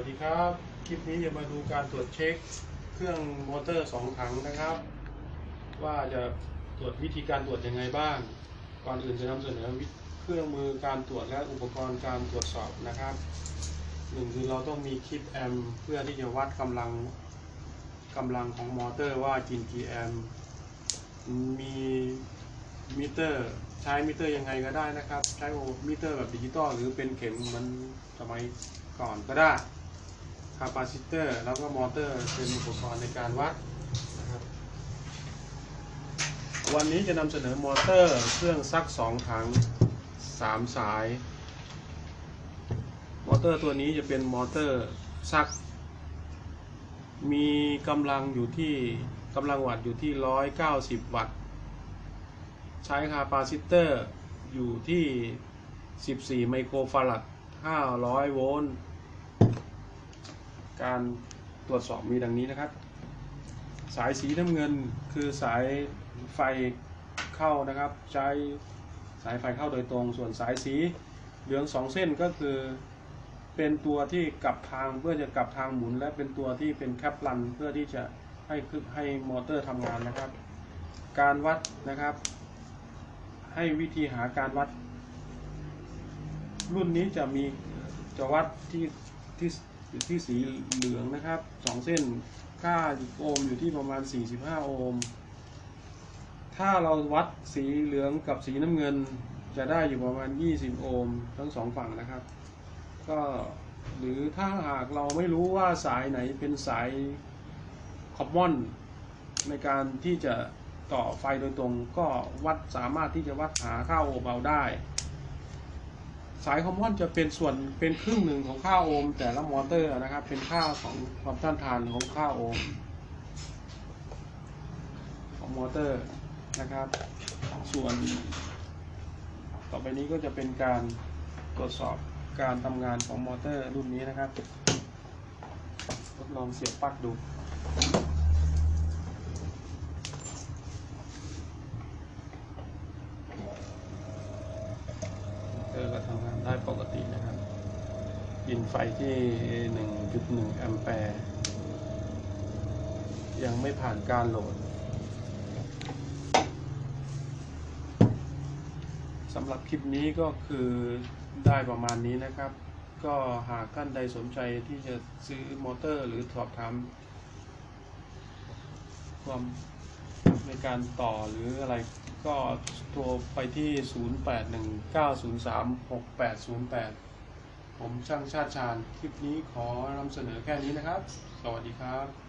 วัสดีครับ คลิปนี้จะมาดูการตรวจเช็คเครื่องมอเตอร์สองถังนะครับ ว่าจะตรวจวิธีการตรวจยังไงบ้าง ก่อนอื่นจะนำเสนอวิเครื่องมือการตรวจและอุปกรณ์การตรวจสอบนะครับหนึ่งคือเราต้องมีคลิปแอมเพื่อที่จะวัดกำลังกำลังของมอเตอร์ว่ากินกี่แอมมีมิเตอร์ใช้มิเตอร์ยังไงก็ได้นะครับ ใช้โอมิเตอร์แบบดิจิตอลหรือเป็นเข็มมันสมัยก่อนก็ได้ คาปาซิเตอร์ แล้วก็มอเตอร์เป็นอุปกรณ์ในการวัดนะครับวันนี้จะนำเสนอมอเตอร์เครื่องซักสองถังสามสาย มอเตอร์ตัวนี้จะเป็นมอเตอร์ซัก มีกำลังอยู่ที่กำลังวัตต์อยู่ที่ 190 วัตต์ ใช้คาปาซิเตอร์อยู่ที่ 14 ไมโครฟารัด 500 โวลต์ การตรวจสอบมีดังนี้นะครับ สายสีน้ำเงินคือสายไฟเข้านะครับ ใช้สายไฟเข้าโดยตรง ส่วนสายสีเหลืองสองเส้นก็คือเป็นตัวที่กลับทางเพื่อจะกลับทางหมุน และเป็นตัวที่เป็นแคปลันเพื่อที่จะให้ให้มอเตอร์ทำงานนะครับ การวัดนะครับ ให้วิธีหาการวัด รุ่นนี้จะมีจะวัดที่ที่ อยู่ที่สีเหลืองนะครับสองเส้นค่าโอห์มอยู่ที่ประมาณ 45 โอห์ม ถ้าเราวัดสีเหลืองกับสีน้ำเงินจะได้อยู่ประมาณ 20 โอห์มทั้งสองฝั่งนะครับ ก็หรือถ้าหากเราไม่รู้ว่าสายไหนเป็นสายคอมมอนในการที่จะต่อไฟโดยตรงก็วัดสามารถที่จะวัดหาค่าโอห์มเอาได้ สายคอมมอนจะเป็นส่วนเป็นครึ่งหนึ่งของค่าโอห์มแต่ละมอเตอร์นะครับ เป็นค่าของความต้านทานของค่าโอห์มของมอเตอร์นะครับ ส่วน ต่อไปนี้ก็จะเป็นการตรวจสอบการทำงานของมอเตอร์รุ่นนี้นะครับ ทดลองเสียบปลั๊กดูมอเตอร์ก็ ทำได้ปกตินะครับ กินไฟที่ 1.1 แอมแปร์ ยังไม่ผ่านการโหลดสำหรับคลิปนี้ก็คือได้ประมาณนี้นะครับ ก็หากท่านใดสนใจที่จะซื้อมอเตอร์หรือสอบถามความในการต่อหรืออะไร ก็โทรไปที่ 0819036808 ผมช่างชาติชาญ คลิปนี้ขอนำเสนอแค่นี้นะครับ สวัสดีครับ